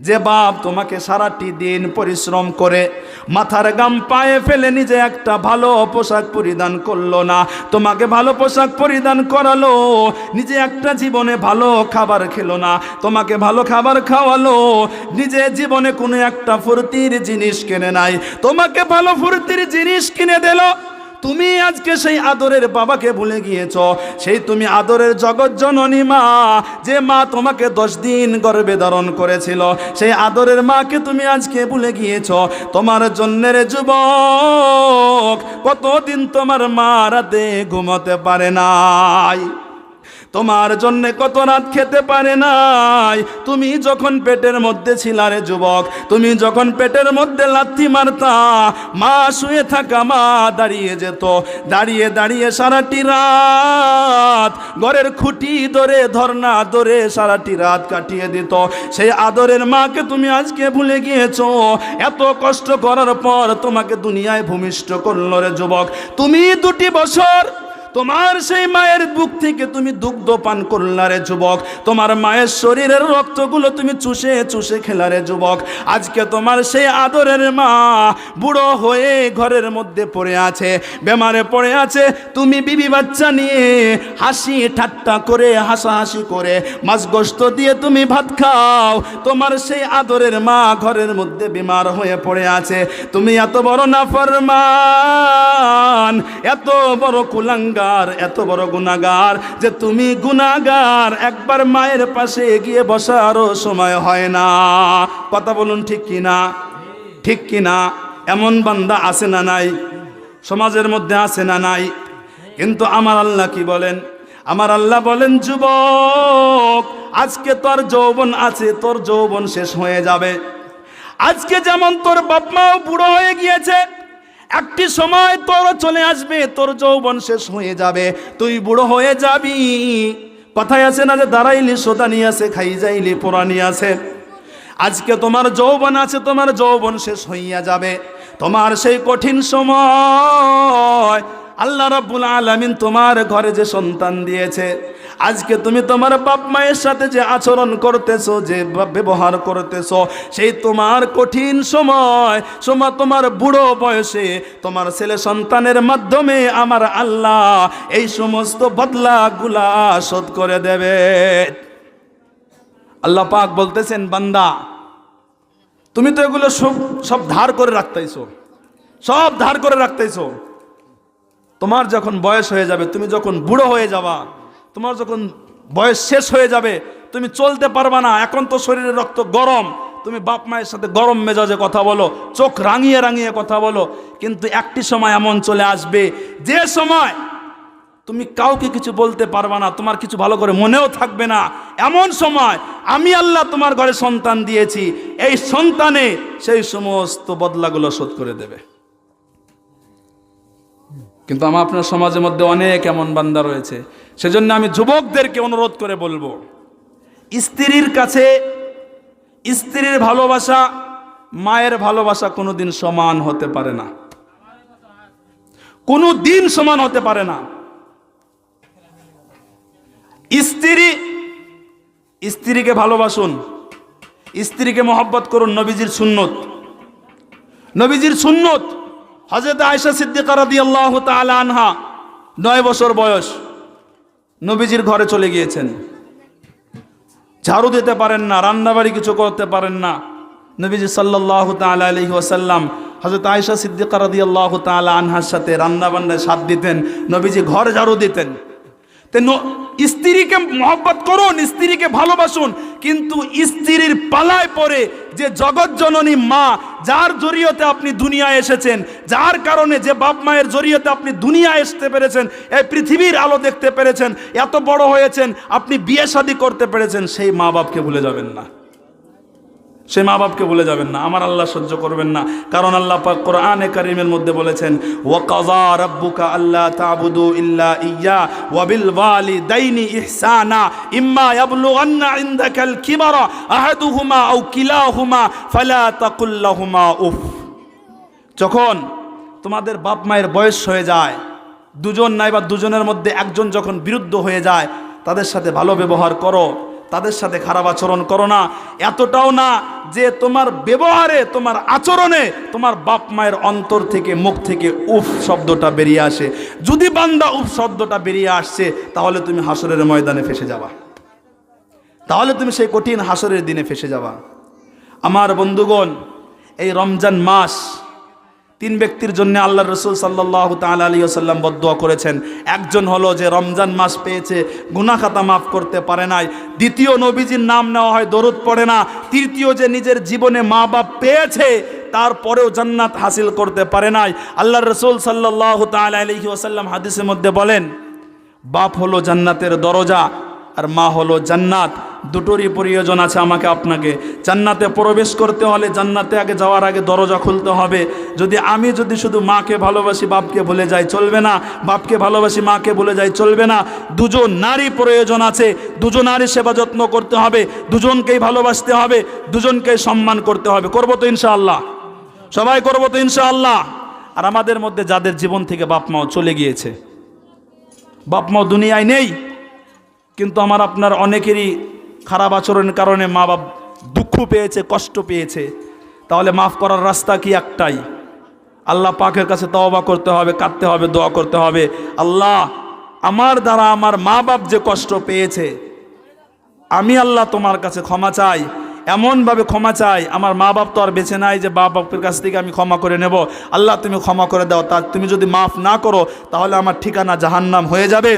যে বাপ তোমাকে সারাটি দিন পরিশ্রম করে, মাথার গাম পায়ে ফেলে নিজে একটা ভালো পোশাক পরিধান করল না। তোমাকে ভালো পোশাক পরিধান করালো, নিজে একটা জীবনে ভালো খাবার খেলো না। তোমাকে ভালো খাবার খাওয়ালো, নিজে জীবনে কোনো একটা ফুর্তির জিনিস কিনে নাই। তোমাকে ভালো ফুর্তির জিনিস কিনে দিল। তুমি আজকে সেই আদরের বাবাকে ভুলে গিয়েছ। সেই তুমি আদরের জগৎ জননী মা, যে মা তোমাকে দশ দিন গর্বে ধারণ করেছিল। সেই আদরের মাকে তুমি আজকে ভুলে গিয়েছ। তোমার জন্যের যুবক কতদিন তোমার মা রাতে ঘুমোতে পারে নাই। তোমার জন্য কত রাত খেতে পারে নাই। তুমি যখন পেটের মধ্যে ছিলারে যুবক, তুমি যখন পেটের মধ্যে লাথি মারতা, মা শুয়ে থাকা মা দাঁড়িয়ে যেত। দাঁড়িয়ে দাঁড়িয়ে সারাটি রাত ঘরের খুঁটি ধরে, ধর্না ধরে সারাটি রাত কাটিয়ে দিত। সেই আদরের মাকে তুমি আজকে ভুলে গিয়েছ। এত কষ্ট করার পর তোমাকে দুনিয়ায় ভূমিষ্ঠ করল রে যুবক। তুমি দুটি বছর তোমার সেই মায়ের বুক থেকে তুমি দুগ্ধ পান করলারে যুবক। তোমার মায়ের শরীরের রক্তগুলো তুমি চুষে চুষে খেলারে যুবক। আজকে তোমার সেই আদরের মা বুড়ো হয়ে ঘরের মধ্যে পড়ে আছে, বেমারে পড়ে আছে। তুমি বিবি বাচ্চা নিয়ে হাসি ঠাট্টা করে, হাসাহাসি করে মাছ গোস্ত দিয়ে তুমি ভাত খাও। তোমার সেই আদরের মা ঘরের মধ্যে বিমার হয়ে পড়ে আছে। তুমি এত বড় নাফরমান, এত বড় কুলাঙ্গার এত বড় গুনাগার যে তুমি গুনাগার একবার মায়ের পাশে গিয়ে বসারও সময় হয় না। কথা বলুন ঠিক কি না ঠিক কি না এমন বান্দা আছে না নাই? সমাজের মধ্যে আছে না নাই? কিন্তু আমার আল্লাহ কি বলেন? আমার আল্লাহ বলেন, যুবক, আজকে তোর যৌবন আছে, তোর যৌবন শেষ হয়ে যাবে। আজকে যেমন তোর বাপ মাও বুড়ো হয়ে গিয়েছে একটি সময় তোর চলে আসবে, তোর যৌবন শেষ হয়ে যাবে, তুই বুড়ো হয়ে যাবি। কথায় আছে না যে দাঁড়াইলি সোদানি আছে খাই যাইলি পোড়ানি আছে আজকে তোমার যৌবন আছে, তোমার যৌবন শেষ হইয়া যাবে। তোমার সেই কঠিন সময়, আল্লাহ রাব্বুল আলামিন তোমার ঘরে যে সন্তান দিয়েছে আজকে তুমি তোমার বাপ মায়ের সাথে যে আচরণ করতেছো, যে ব্যবহার করতেছো, সেই তোমার কঠিন সময় সময় তোমার বুড়ো বয়সে তোমার ছেলে সন্তানের মাধ্যমে আমার আল্লাহ এই সমস্ত বদলাগুলা শোধ করে দেবে। আল্লাহ পাক বলতেছেন, বান্দা, তুমি তো এগুলো সব সব ধার করে রাখতেইছো সব ধার করে রাখতেইছো তোমার যখন বয়স হয়ে যাবে, তুমি যখন বুড়ো হয়ে যাবা তোমার যখন বয়স শেষ হয়ে যাবে, তুমি চলতে পারবা না, এখন তো শরীরের রক্ত গরম। তুমি বাপ মায়ের সাথে গরম মেজাজে কথা বলো, চোখ রাঙিয়ে রাঙিয়ে কথা বলো, কিন্তু একটি সময় এমন চলে আসবে, যে সময় তুমি কাউকে কিছু বলতে পারবা না, তোমার কিছু ভালো করে মনেও থাকবে না। এমন সময় আমি আল্লাহ তোমার ঘরে সন্তান দিয়েছি, এই সন্তানে সেই সমস্ত বদলাগুলো শোধ করে দেবে। কিন্তু আমার আপনার সমাজের মধ্যে অনেক এমন বান্দা রয়েছে। সেজন্য আমি যুবকদেরকে অনুরোধ করে বলব, স্ত্রীর কাছে স্ত্রীর ভালোবাসা, মায়ের ভালোবাসা কোনোদিন সমান হতে পারে না। কোনো দিন সমান হতে পারে না। স্ত্রী, স্ত্রীকে ভালোবাসুন। স্ত্রীকে মহব্বত করুন নবীজির সুন্নত। নবীজির সুন্নত হজরত আয়সা সিদ্দিকা রাদি আল্লাহ আনহা, নয় বছর বয়স, নবীজির ঘরে চলে গিয়েছেন। ঝাড়ু দিতে পারেন না, রান্নাবাড়ি কিছু করতে পারেন না। নবীজি সাল্লাহ তালা ওয়াসাল্লাম হজরত আয়সা সিদ্দিকা রাদি আল্লাহ আনহার সাথে রান্নাবান্নায় সাথ দিতেন, নবীজি ঘর ঝাড়ু দিতেন। স্ত্রীকে মহব্বত করুন, স্ত্রীকে ভালোবাসুন, কিন্তু স্ত্রীর পালায় পরে যে জগৎ জননী মা, যার জড়িয়তে আপনি দুনিয়ায় এসেছেন, যার কারণে যে বাপ মায়ের জড়িয়তে আপনি দুনিয়ায় আসতে পেরেছেন, এই পৃথিবীর আলো দেখতে পেরেছেন, এত বড় হয়েছেন, আপনি বিয়ে শাদী করতে পেরেছেন, সেই মা বাপকে ভুলে যাবেন না। সে মা বাপকে বলে যাবেন না, আমার আল্লাহ সহ্য করবেন না। কারণ আল্লাহ পাক কোরআনে কারিমের মধ্যে বলেছেন তা'বুদু ইম্মা ফালা উফ। যখন তোমাদের বাপ মায়ের বয়স হয়ে যায়, দুজন নাই বা দুজনের মধ্যে একজন যখন বিরুদ্ধ হয়ে যায়, তাদের সাথে ভালো ব্যবহার করো। তাদের সাথে খারাপ আচরণ করো না। এতটাও না যে তোমার ব্যবহারে, তোমার আচরণে তোমার বাপ মায়ের অন্তর থেকে, মুখ থেকে উফ শব্দটা বেরিয়ে আসে। যদি বান্দা উফ শব্দটা বেরিয়ে আসছে তাহলে তুমি হাসরের ময়দানে ফেসে যাবা। তাহলে তুমি সেই কঠিন হাসরের দিনে ফেসে যাবা। আমার বন্ধুগণ, এই রমজান মাস তিন ব্যক্তির জন্য আল্লাহ রসুল সাল্লাহ তাল আলী আসাল্লাম বদুয়া করেছেন। একজন হলো যে রমজান মাস পেয়েছে গুনা খাতা মাফ করতে পারে নাই। দ্বিতীয় নবীজির নাম নেওয়া হয় দরুদ পড়ে না। তৃতীয় যে নিজের জীবনে মা বাপ পেয়েছে, তারপরেও জান্নাত হাসিল করতে পারে নাই। আল্লাহ রসুল সাল্লাহ তাল আলহি আসাল্লাম হাদিসের মধ্যে বলেন, বাপ হলো জান্নাতের দরজা আর মা হলো জান্নাত। দুটোরই প্রয়োজন আছে আমাকে, আপনাকে। জান্নাতে প্রবেশ করতে হলে জান্নাতে আগে যাওয়ার আগে দরজা খুলতে হবে। যদি আমি যদি শুধু মাকে ভালোবাসি, বাপকে ভুলে যাই, চলবে না। বাপকে ভালোবাসি, মাকে ভুলে যাই, চলবে না। দুজন নারী প্রয়োজন আছে। দুজন নারী সেবা যত্ন করতে হবে। দুজনকেই ভালোবাসতে হবে। দুজনকেই সম্মান করতে হবে। করব তো ইনশাআল্লাহ। সবাই করব তো ইনশাআল্লাহ। আর আমাদের মধ্যে যাদের জীবন থেকে বাপ মাও চলে গিয়েছে। বাপ মাও দুনিয়ায় নেই। কিন্তু আমার আপনার অনেকেরই খারাপ আচরণের কারণে মা বাপ দুঃখ পেয়েছে, কষ্ট পেয়েছে। তাহলে মাফ করার রাস্তা কি একটাই? আল্লাহ পাকের কাছে তওবা করতে হবে, কাঁদতে হবে, দোয়া করতে হবে। আল্লাহ, আমার দ্বারা আমার মা বাপ যে কষ্ট পেয়েছে, আমি আল্লাহ তোমার কাছে ক্ষমা চাই। এমনভাবে ক্ষমা চাই, আমার মা বাপ তো আর বেছে নাই যে মা বাপের কাছ থেকে আমি ক্ষমা করে নেব। আল্লাহ তুমি ক্ষমা করে দাও, তা তুমি যদি মাফ না করো, তাহলে আমার ঠিকানা জাহান্নাম হয়ে যাবে।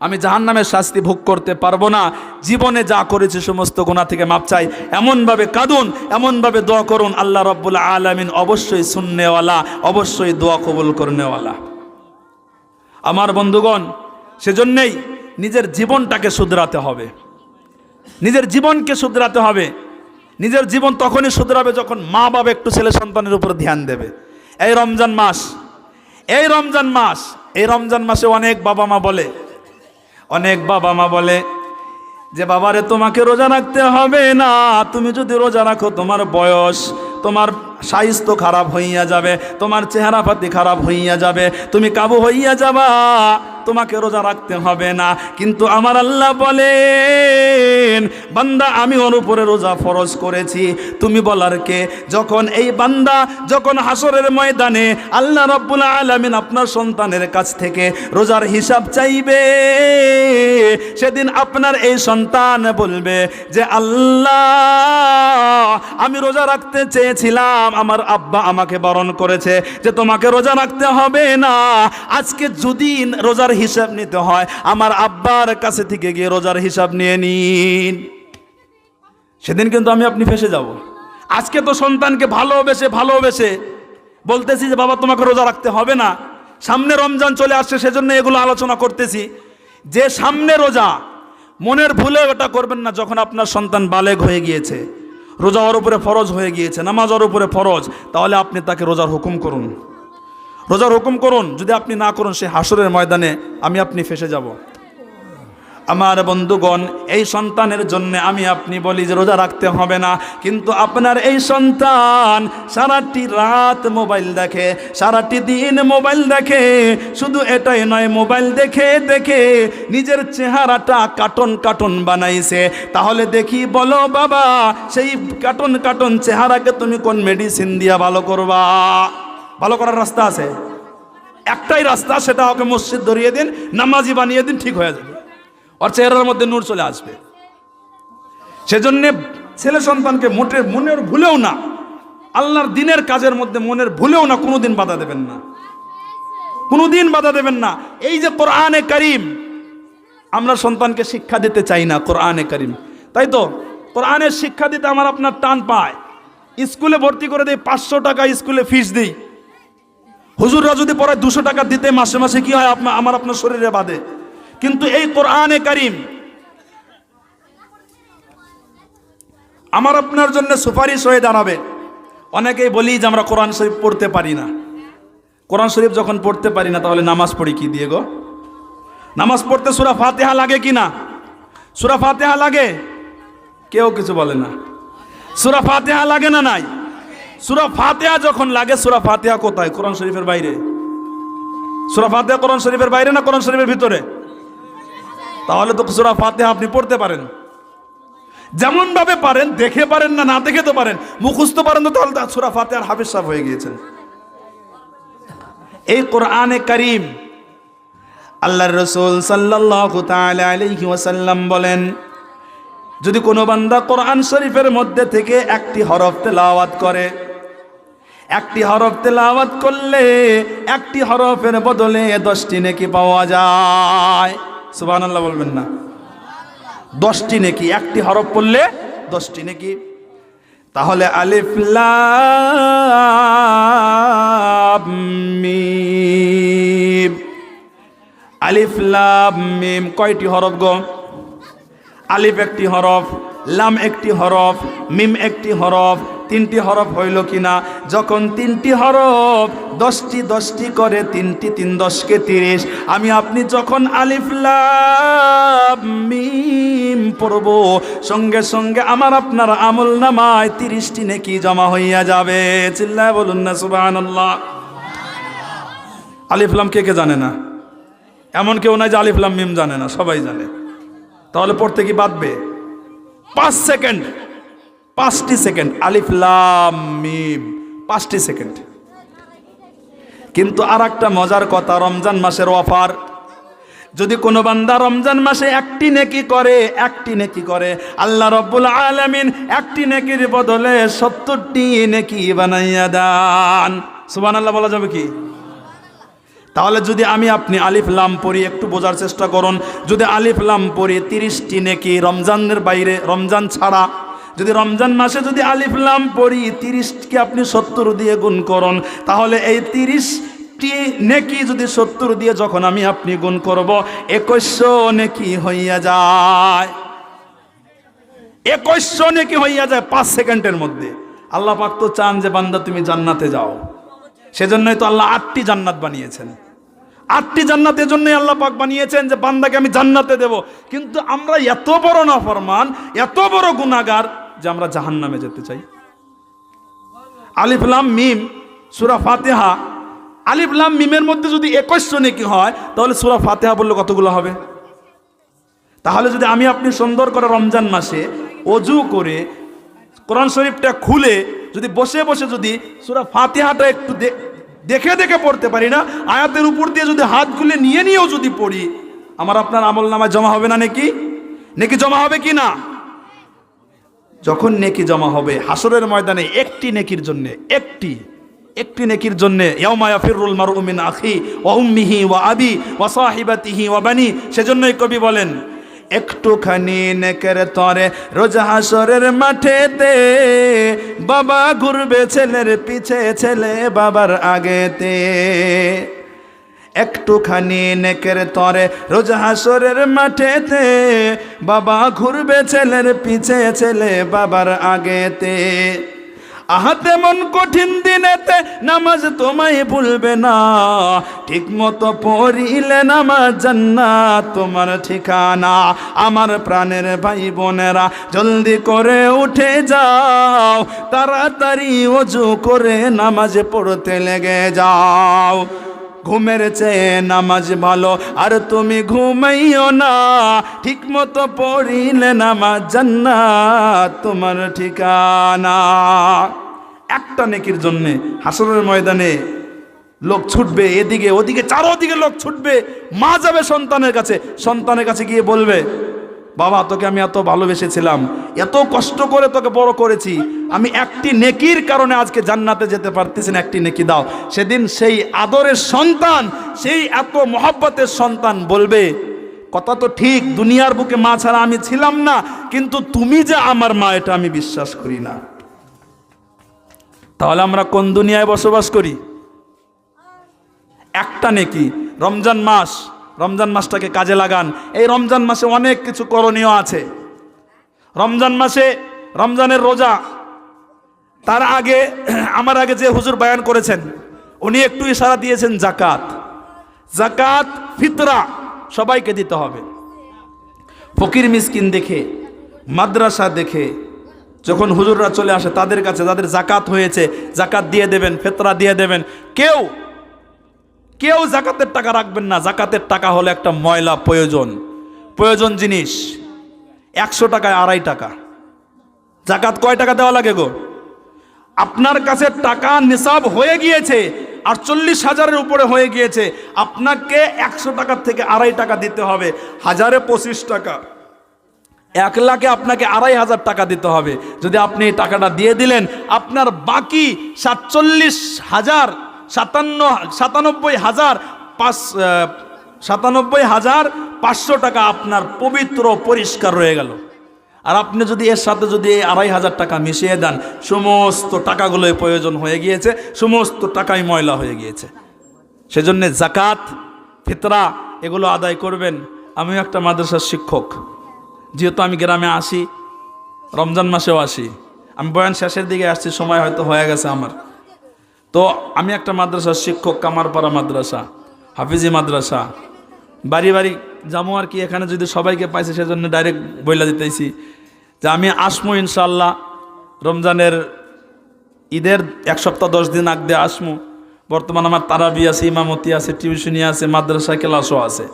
আমি জাহান জাহান্নামের শাস্তি ভোগ করতে পারব না। জীবনে যা করেছে সমস্ত গোনা থেকে মাপ চাই। এমনভাবে কাঁদুন, এমনভাবে দোয়া করুন, আল্লাহ রব্বুল আলমিন অবশ্যই শুননেওয়ালা অবশ্যই দোয়া কবুল করনেওয়ালা আমার বন্ধুগণ, সেজন্যেই নিজের জীবনটাকে শুধরাতে হবে। নিজের জীবনকে শুধরাতে হবে। নিজের জীবন তখনই শুধরাবে যখন মা বাবা একটু ছেলে সন্তানের উপর ধ্যান দেবে। এই রমজান মাস, এই রমজান মাস, এই রমজান মাসে অনেক বাবা মা বলে অনেক বাবা মা বলে, যে বাবারে, তোমাকে রোজা রাখতে হবে না। তুমি যদি রোজা রাখো, তোমার বয়স, তোমার স্বাস্থ্য খারাপ হইয়া যাবে, তোমার চেহারা পাতি খারাপ হইয়া যাবে, তুমি কাবু হইয়া যাবা। তোমাকে রোজা রাখতে হবে না। কিন্তু আমার আল্লাহ বলেন, বান্দা, আমি ওর উপরে রোজা ফরজ করেছি। তুমি বলার কে? যখন এই বান্দা যখন হাসরের ময়দানে আল্লাহ রব্বুল আলমিন আপনার সন্তানের কাছ থেকে রোজার হিসাব চাইবে, সেদিন আপনার এই সন্তান বলবে যে, আল্লাহ, আমি রোজা রাখতে চেয়েছিলাম। আমার আব্বা আমাকে বরণ করেছে যে, তোমাকে রোজা রাখতে হবে না। আজকে যদি রোজার হিসাব নিতে হয়। আমার আব্বার কাছে থেকে গিয়ে রোজার হিসাব নিয়ে নিন। সেদিন কিন্তু আমি আপনি ফেসে যাব। আজকে তো সন্তানকে ভালোবেসে ভালোবেসে বলতেছি যে, বাবা, তোমাকে রোজা রাখতে হবে না। সামনে রমজান চলে আসছে, সেজন্য এগুলো আলোচনা করতেছি। যে সামনে রোজা, মনের ভুলে ওটা করবেন না যখন আপনার সন্তান বালেগ হয়ে গিয়েছে। রোজা ওর উপরে ফরজ হয়ে গিয়েছে নামাজ ওর উপরে ফরজ। তাহলে আপনি তাকে রোজার হুকুম করুন। রোজার হুকুম করুন, যদি আপনি না করুন সে হাসরের ময়দানে আমি আপনি ফেসে যাব। আমার বন্ধুগণ, এই সন্তানের জন্য আমি আপনি বলি যে রোজা রাখতে হবে না, কিন্তু আপনার এই সন্তান সারাটি রাত মোবাইল দেখে, সারাটি দিন মোবাইল দেখে, শুধু এটাই নয়, মোবাইল দেখে দেখে নিজের চেহারাটা কাটন কাটন বানাইছে। তাহলে দেখি বলো বাবা, সেই কাটন কাটন চেহারাকে তুমি কোন মেডিসিন দিয়া ভালো করবা? ভালো করার রাস্তা আছে। একটাই রাস্তা, সেটা ওকে মসজিদ ধরিয়ে দিন, নামাজি বানিয়ে দিন, ঠিক হয়ে যাবে। ওর চেহারার মধ্যে নূর চলে আসবে। সেজন্যে ছেলে সন্তানকে মোটের মনের ভুলেও না, আল্লাহর দিনের কাজের মধ্যে মনের ভুলেও না কোনোদিন বাধা দেবেন না। কোনোদিন বাধা দেবেন না। এই যে কোরআনে করিম, আমরা সন্তানকে শিক্ষা দিতে চাই না কোরআনে করিম। তাই তো? কোরআনের শিক্ষা দিতে আমার আপনার টান পায়। স্কুলে ভর্তি করে দেয় পাঁচশো টাকা স্কুলে ফিস দিই। হুজুররা যদি পড়ায় দুশো টাকা দিতে মাসে মাসে কি হয় আমার আপনার শরীরে বাদে কিন্তু এই কোরআনে কারিম আমার আপনার জন্য সুপারিশ হয়ে দাঁড়াবে। অনেকেই বলি যে আমরা কোরআন শরীফ পড়তে পারি না। কোরআন শরীফ যখন পড়তে পারি না, তাহলে নামাজ পড়ি কি দিয়ে গো? নামাজ পড়তে সুরা ফাতেহা লাগে কি না? সুরা ফাতেহা লাগে? কেউ কিছু বলে না। সুরা ফাতেহা লাগে না নাই? সুরা ফাতেহা যখন লাগে, সুরা ফাতেহা কোথায়? কোরআন শরীফের বাইরে। সুরা ফাতেহা কোরআন শরীফের বাইরে না কোরআন শরীফের ভিতরে? তাহলে তো সুরা ফাতেহা আপনি পড়তে পারেন। যেমন ভাবে পারেন, দেখে পারেন না না দেখে তো পারেন। মুখস্থ পারেন তো তাহলে সুরা ফাতে আর হাফিজ সাহেব হয়ে গিয়েছেন। এই কোরআনে করিম আল্লাহর রসুল সাল্লাল্লাহু তাআলা আলাইহি ওয়াসাল্লাম বলেন, যদি কোনো বান্দা কোরআন শরীফের মধ্যে থেকে একটি হরফ তেলাওয়াত করে একটি হরফ তেলাওয়াত করলে একটি হরফের বদলে দশটি নেকি পাওয়া যায়। সুবহানাল্লাহ বলবেন না। দশটি নেকি, একটি হরফ পড়লে দশটি নেকি। তাহলে আলিফ মিম। আলিফ মিম কয়টি হরফ গো? আলিফ একটি হরফ, লাম একটি হরফ, মিম একটি হরফ তিনটি হরফ হইল কিনা? যখন তিনটি হরফ, দশটি দশটি করে, তিনটি তিন দশকে তিরিশ। আমি আপনি যখন আলিফলাম মিম পড়ব, সঙ্গে সঙ্গে আমার আপনার আমল নামায় তিরিশটি নেকি জমা হইয়া যাবে। চিল্লায় বলুন না, সুবহানাল্লাহ। আলিফলাম কে কে জানে না? এমন কেউ নাই যে আলিফলাম মিম জানে না, সবাই জানে। তাহলে পড়তে কি বাঁধবে? পাঁচ সেকেন্ড। পাঁচটি সেকেন্ড, আলিফ পাঁচটি সেকেন্ড। কিন্তু আর একটা মজার কথা, রমজান মাসের অফার। যদি কোনো বান্দা রমজান মাসে একটি নেকি করে, একটি নেকি করে, আল্লাহ রব্বুল আলামিন একটি নেকির বদলে সত্তরটি নেকি বানাইয়া দান। সুবহানাল্লাহ বলা যাবে কি? তাহলে যদি আমি আপনি আলিফ, লাম পড়ি, একটু বোঝার চেষ্টা করুন। যদি আলিফ, লাম পড়ি, তিরিশটি নেকি রমজানের বাইরে, রমজান ছাড়া যদি রমজান মাসে যদি আলিফলাম পড়ি, তিরিশকে আপনি সত্তর দিয়ে গুণ করুন। তাহলে এই তিরিশটি নেকি যদি সত্তর দিয়ে যখন আমি আপনি গুণ করব, একুশশো নেকি হইয়া যায়। একুশশো নেকি হইয়া যায় পাঁচ সেকেন্ডের মধ্যে। আল্লাহ পাক তো চান যে, বান্দা, তুমি জান্নাতে যাও। সেজন্যই তো আল্লাহ আটটি জান্নাত বানিয়েছেন। আটটি জান্নাতের জন্যই আল্লাহ পাক বানিয়েছেন যে, বান্দাকে আমি জান্নাতে দেব। কিন্তু আমরা এত বড় নাফরমান, এত বড় গুনাগার যে আমরা জাহান্নামে যেতে চাই। আলিফলাম মিম, সুরা ফাতেহা। আলিফলাম মিমের মধ্যে যদি একুশশো নেকি হয়, তাহলে সুরা ফাতেহা বললে কতগুলো হবে? তাহলে যদি আমি আপনি সুন্দর করে রমজান মাসে অজু করে কোরআন শরীফটা খুলে যদি বসে বসে যদি সুরা ফাতেহাটা একটু দেখে দেখে পড়তে পারি না, আয়াতের উপর দিয়ে যদি হাত খুলে নিয়ে নিয়েও যদি পড়ি, আমার আপনার আমল নামায় জমা হবে না নাকি? নাকি জমা হবে কি না? যখন নেকি জমা হবে হাসরের ময়দানে একটি নেকির জন্য, একটি একটি নেকির জন্য, ইয়াউমা ইয়াফিরুল মারউ মিন আখি ওয়া উম্মিহি ওয়া আবি ওয়া সাহিবাতিহি ওয়া বানি, সেজন্যই কবি বলেন, একটুখানি নেকের তরে রোজ হাসরের মাঠেতে বাবা ঘুরবে ছেলের পিছে ছেলে বাবার আগেতে। একটুখানি নেকের তরে রোজ হাসরের মাঠেতে বাবা ঘুরবে ছেলের পিছে ছেলে বাবার আগেতে। আহা তেমন কঠিন দিনেতে নামাজ তোমায় ভুলবে না। ঠিক মতো পড়িলে নামাজ জান্নাত তোমার ঠিকানা। আমার প্রাণের ভাই বোনেরা জলদি করে উঠে যাও, তাড়াতাড়ি অজু করে নামাজ পড়তে লেগে যাও। ঘুমের চেয়ে নামাজ ভালো। আর তুমি ঘুমাইও না ঠিক মতো পড়িলে নামাজ জান্নাত তোমার ঠিকানা। একটা নেকির জন্যে হাসরের ময়দানে লোক ছুটবে এদিকে ওদিকে, চারোদিকে লোক ছুটবে। মা যাবে সন্তানের কাছে সন্তানের কাছে গিয়ে বলবে, বাবা, তোকে আমি এত ভালোবেসেছিলাম, এত কষ্ট করে তোকে বড় করেছি আমি একটি নেকির কারণে আজকে জান্নাতে যেতে পারতেছি না, একটি নেকি দাও। সেদিন সেই আদরের সন্তান, সেই এত মহব্বতের সন্তান বলবে, কথা তো ঠিক, দুনিয়ার বুকে মা ছাড়া আমি ছিলাম না, কিন্তু তুমি যে আমার মা, এটা আমি বিশ্বাস করি না। তাহলে আমরা কোন দুনিয়ায় বসবাস করি? একটা নেকি, রমজান মাস। রমজান মাসটাকে কাজে লাগান। এই রমজান মাসে অনেক কিছু করণীয় আছে। রমজান মাসে রমজানের রোজা তার আগে, আমার আগে যে হুজুর বায়ান করেছেন, উনি একটু ইশারা দিয়েছেন জাকাত। জাকাত ফিতরা সবাইকে দিতে হবে। ফকির মিসকিন দেখে, মাদ্রাসা দেখে, যখন হুজুররা চলে আসে তাদের কাছে, যাদের জাকাত হয়েছে, জাকাত দিয়ে দেবেন, ফেতরা দিয়ে দেবেন, কেউ কেউ জাকাতের টাকা রাখবেন না। জাকাতের টাকা হলো একটা ময়লা প্রয়োজন। প্রয়োজন জিনিস। একশো টাকায় আড়াই টাকা। জাকাত কয় টাকা দেওয়া লাগে গো? আপনার কাছে টাকা নিসাব হয়ে গিয়েছে, আটচল্লিশ হাজারের উপরে হয়ে গিয়েছে। আপনাকে একশো টাকার থেকে আড়াই টাকা দিতে হবে, হাজারে পঁচিশ টাকা। এক লাখে আপনাকে আড়াই হাজার টাকা দিতে হবে। যদি আপনি এই টাকাটা দিয়ে দিলেন, আপনার বাকি সাতচল্লিশ হাজার, সাতান্ন, সাতানব্বই হাজার, পাঁচ সাতানব্বই হাজার পাঁচশো টাকা আপনার পবিত্র পরিষ্কার রয়ে গেল। আর আপনি যদি এর সাথে যদি আড়াই হাজার টাকা মিশিয়ে দেন, সমস্ত টাকাগুলোই প্রয়োজন হয়ে গিয়েছে, সমস্ত টাকাই ময়লা হয়ে গিয়েছে। সেজন্য জাকাত ফিতরা, এগুলো আদায় করবেন। আমিও একটা মাদ্রাসার শিক্ষক। যেহেতু আমি গ্রামে আসি, রমজান মাসেও আসি। আমি বয়ান শেষের দিকে আসছি, সময় হয়তো হয়ে গেছে আমার। তো আমি একটা মাদ্রাসার শিক্ষক, কামারপাড়া মাদ্রাসা, হাফিজি মাদ্রাসা। বাড়ি বাড়ি যাব আর কি, এখানে যদি সবাইকে পাইছে, সেজন্য ডাইরেক্ট বইলা দিতেছি। যে আমি আসব ইনশাল্লাহ রমজানের ঈদের এক সপ্তাহ দশ দিন আগ দিয়ে আসমু। বর্তমান আমার তারাবি আছে, ইমামতি আছে, টিউশনি আছে, মাদ্রাসা, ক্লাসও আছে।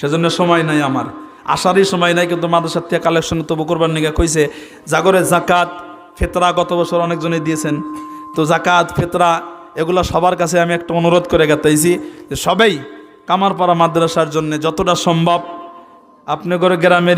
সেজন্য সময় নাই আমার। আসারই সময় নাই, কিন্তু মাদ্রাসার থেকে কালেকশন তবু করবার নিকে কইছে, জাগরে জাকাত ফেতরা গত বছর অনেকজনে দিয়েছেন। তো জাকাত ফেতরা, এগুলো সবার কাছে আমি একটা অনুরোধ করে গেতাইছি যে সবাই কামারপাড়া মাদ্রাসার জন্য যতটা সম্ভব আপনি করে গ্রামের